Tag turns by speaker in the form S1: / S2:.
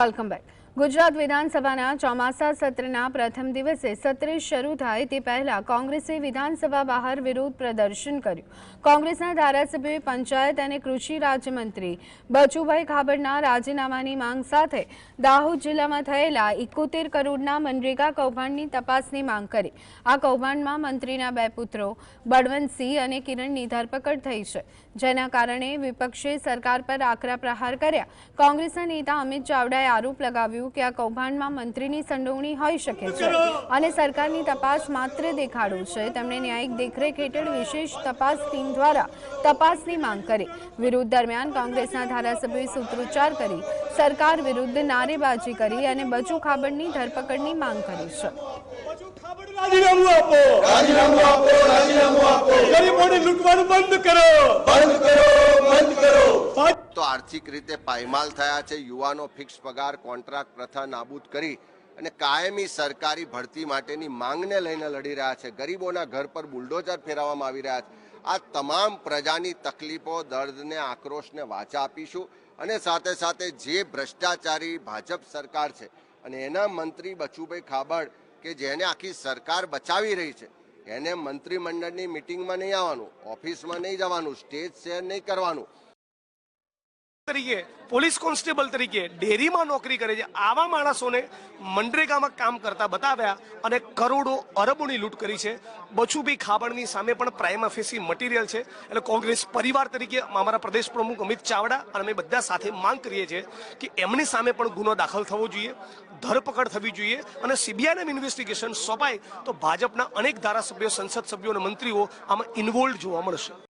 S1: Welcome back. Gujarat વિધાનસભાના ચોમાસા સત્રના પ્રથમ દિવસે સત્ર શરૂ થાય તે પહેલા કોંગ્રેસે વિધાનસભા બહાર વિરોધ પ્રદર્શન કર્યું. કોંગ્રેસના ધારાસભ્યોએ પંચાયત અને કૃષિ રાજ્યમંત્રી બચુભાઈ ખાબડના રાજીનામાની માંગ સાથે દાહોદ જિલ્લામાં થયેલા ઇકોતેર કરોડના મનરેગા કૌભાંડની તપાસની માંગ કરી. આ કૌભાંડમાં મંત્રીના બે પુત્રો બળવંતસિંહ અને કિરણની ધરપકડ થઈ છે. જેના કારણે વિપક્ષે સરકાર પર આકરા પ્રહાર કર્યા. કોંગ્રેસના નેતા અમિત ચાવડાએ આરોપ લગાવ્યો કે આ કૌભાંડમાં મંત્રીની સંડોવણી હોઈ શકે છે અને સરકારની તપાસ માત્ર દેખાડો છે. તેમણે ન્યાયિક દેખરેખ હેઠળ વિશેષ તપાસ ટીમ દ્વારા તપાસની માંગ કરી. વિરોધ દરમિયાન કોંગ્રેસના ધારાસભ્યોએ સૂત્રોચ્ચાર કરી. સરકાર વિરુદ્ધ નારેબાજી કરી અને બચુ ખાબડની ધરપકડની માંગ કરી છે.
S2: રાજીનામું આપો.
S3: રાજીનામું આપો રાજીનામું આપો.
S2: ગરીબોને લૂંટવાનું બંધ કરો.
S3: બંધ કરો બંધ કરો.
S4: તો આર્થિક રીતે પાયમાલ થયા છે. યુવાનો ફિક્સ પગાર કોન્ટ્રાક્ટ પ્રથા નાબૂદ કરી અને કાયમી સરકારી ભરતી માટેની માંગને લઈને લડી રહ્યા છે. ગરીબોના ઘર પર બુલડોઝર ફેરવવામાં આવી રહ્યા છે. આ તમામ પ્રજાની તકલીફો દર્દને આક્રોશને વાચા આપીશું અને સાથે સાથે જે ભ્રષ્ટાચારી ભાજપ સરકાર છે અને એના મંત્રી બચુભાઈ ખાબડ કે જેને આખી સરકાર બચાવી રહી છે. એને મંત્રીમંડળની મિટિંગમાં નહીં આવવાનું ઓફિસમાં નહીં જવાનું સ્ટેજ શેર નહીં કરવાનું.
S5: તરીકે, પોલીસ કોન્સ્ટેબલ તરીકે ડેરીમાં નોકરી કરે છે. આવા માણસોને મનરેગામાં કામ કરતા બતાવ્યા અને કરોડો અરબોની લૂંટ કરી છે. બચુભી ખાબડની સામે પણ પ્રાઇમ ઓફિસી મટીરિયલ છે. એટલે કોંગ્રેસ પરિવાર તરીકે અમારા પ્રદેશ પ્રમુખ અમિત ચાવડા અને અમે બધા સાથે માંગ કરીએ છીએ કે એમની સામે પણ ગુનો દાખલ થવો જોઈએ, ધરપકડ થવી જોઈએ અને સીબીઆઈને ઇન્વેસ્ટિગેશન સોંપાય તો ભાજપના અનેક ધારાસભ્યો, સંસદ સભ્યો અને મંત્રીઓ આમાં ઇન્વોલ્વ જોવા મળશે.